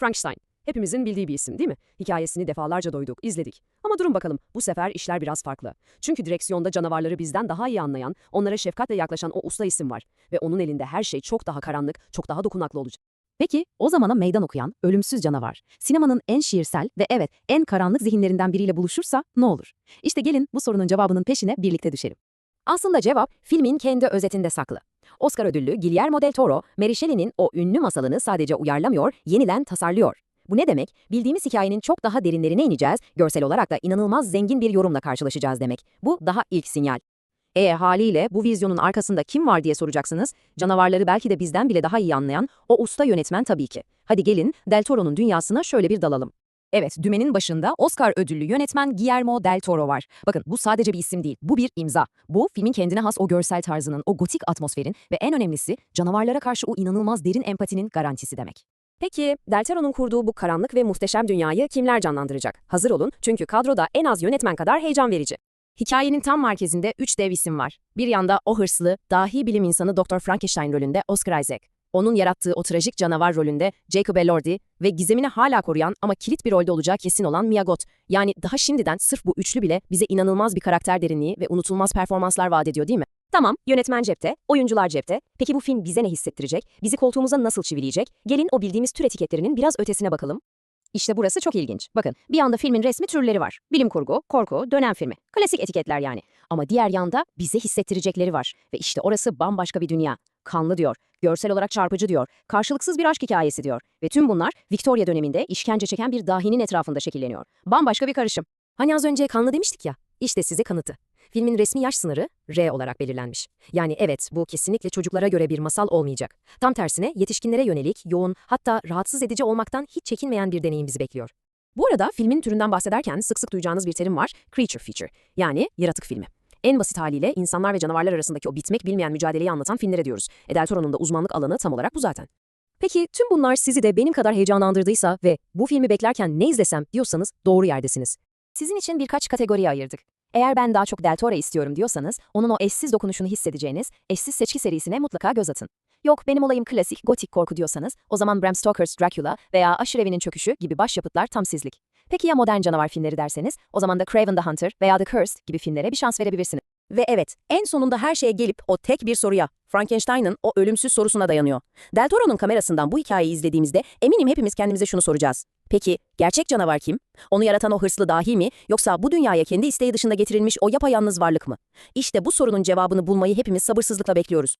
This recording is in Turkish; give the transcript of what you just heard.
Frankenstein. Hepimizin bildiği bir isim değil mi? Hikayesini defalarca duyduk, izledik. Ama durun bakalım, bu sefer işler biraz farklı. Çünkü direksiyonda canavarları bizden daha iyi anlayan, onlara şefkatle yaklaşan o usta isim var. Ve onun elinde her şey çok daha karanlık, çok daha dokunaklı olacak. Peki o zamana meydan okuyan ölümsüz canavar, sinemanın en şiirsel ve evet en karanlık zihinlerinden biriyle buluşursa ne olur? İşte gelin bu sorunun cevabının peşine birlikte düşelim. Aslında cevap filmin kendi özetinde saklı. Oscar ödüllü Guillermo del Toro, Mary o ünlü masalını sadece uyarlamıyor, yeniden tasarlıyor. Bu ne demek? Bildiğimiz hikayenin çok daha derinlerine ineceğiz, görsel olarak da inanılmaz zengin bir yorumla karşılaşacağız demek. Bu daha ilk sinyal. E haliyle bu vizyonun arkasında kim var diye soracaksınız. Canavarları belki de bizden bile daha iyi anlayan o usta yönetmen tabii ki. Hadi gelin Del Toro'nun dünyasına şöyle bir dalalım. Evet, dümenin başında Oscar ödüllü yönetmen Guillermo del Toro var. Bakın bu sadece bir isim değil, bu bir imza. Bu filmin kendine has o görsel tarzının, o gotik atmosferin ve en önemlisi canavarlara karşı o inanılmaz derin empatinin garantisi demek. Peki, Del Toro'nun kurduğu bu karanlık ve muhteşem dünyayı kimler canlandıracak? Hazır olun çünkü kadroda en az yönetmen kadar heyecan verici. Hikayenin tam merkezinde üç dev isim var. Bir yanda o hırslı, dahi bilim insanı Dr. Frankenstein rolünde Oscar Isaac. Onun yarattığı o trajik canavar rolünde Jacob Elordi ve gizemini hala koruyan ama kilit bir rolde olacağı kesin olan Mia Goth. Yani daha şimdiden sırf bu üçlü bile bize inanılmaz bir karakter derinliği ve unutulmaz performanslar vaat ediyor değil mi? Tamam, yönetmen cepte, oyuncular cepte. Peki bu film bize ne hissettirecek? Bizi koltuğumuza nasıl çivileyecek? Gelin o bildiğimiz tür etiketlerinin biraz ötesine bakalım. İşte burası çok ilginç. Bakın bir yanda filmin resmi türleri var. Bilim kurgu, korku, dönem filmi. Klasik etiketler yani. Ama diğer yanda bize hissettirecekleri var. Ve işte orası bambaşka bir dünya. Kanlı diyor, görsel olarak çarpıcı diyor, karşılıksız bir aşk hikayesi diyor. Ve tüm bunlar Victoria döneminde işkence çeken bir dahinin etrafında şekilleniyor. Bambaşka bir karışım. Hani az önce kanlı demiştik ya, işte size kanıtı. Filmin resmi yaş sınırı R olarak belirlenmiş. Yani evet bu kesinlikle çocuklara göre bir masal olmayacak. Tam tersine yetişkinlere yönelik, yoğun hatta rahatsız edici olmaktan hiç çekinmeyen bir deneyim bizi bekliyor. Bu arada filmin türünden bahsederken sık sık duyacağınız bir terim var, creature feature yani yaratık filmi. En basit haliyle insanlar ve canavarlar arasındaki o bitmek bilmeyen mücadeleyi anlatan filmlere diyoruz. E Del Toro'nun da uzmanlık alanı tam olarak bu zaten. Peki tüm bunlar sizi de benim kadar heyecanlandırdıysa ve bu filmi beklerken ne izlesem diyorsanız doğru yerdesiniz. Sizin için birkaç kategoriye ayırdık. Eğer ben daha çok Del istiyorum diyorsanız, onun o eşsiz dokunuşunu hissedeceğiniz eşsiz seçki serisine mutlaka göz atın. Yok benim olayım klasik, gotik korku diyorsanız, o zaman Bram Stoker's Dracula veya Aşure Evi'nin Çöküşü gibi başyapıtlar tam sizlik. Peki ya modern canavar filmleri derseniz, o zaman da Craven the Hunter veya The Cursed gibi filmlere bir şans verebilirsiniz. Ve evet, en sonunda her şeye gelip o tek bir soruya, Frankenstein'ın o ölümsüz sorusuna dayanıyor. Del Toro'nun kamerasından bu hikayeyi izlediğimizde eminim hepimiz kendimize şunu soracağız. Peki, gerçek canavar kim? Onu yaratan o hırslı dahi mi? Yoksa bu dünyaya kendi isteği dışında getirilmiş o yapayalnız varlık mı? İşte bu sorunun cevabını bulmayı hepimiz sabırsızlıkla bekliyoruz.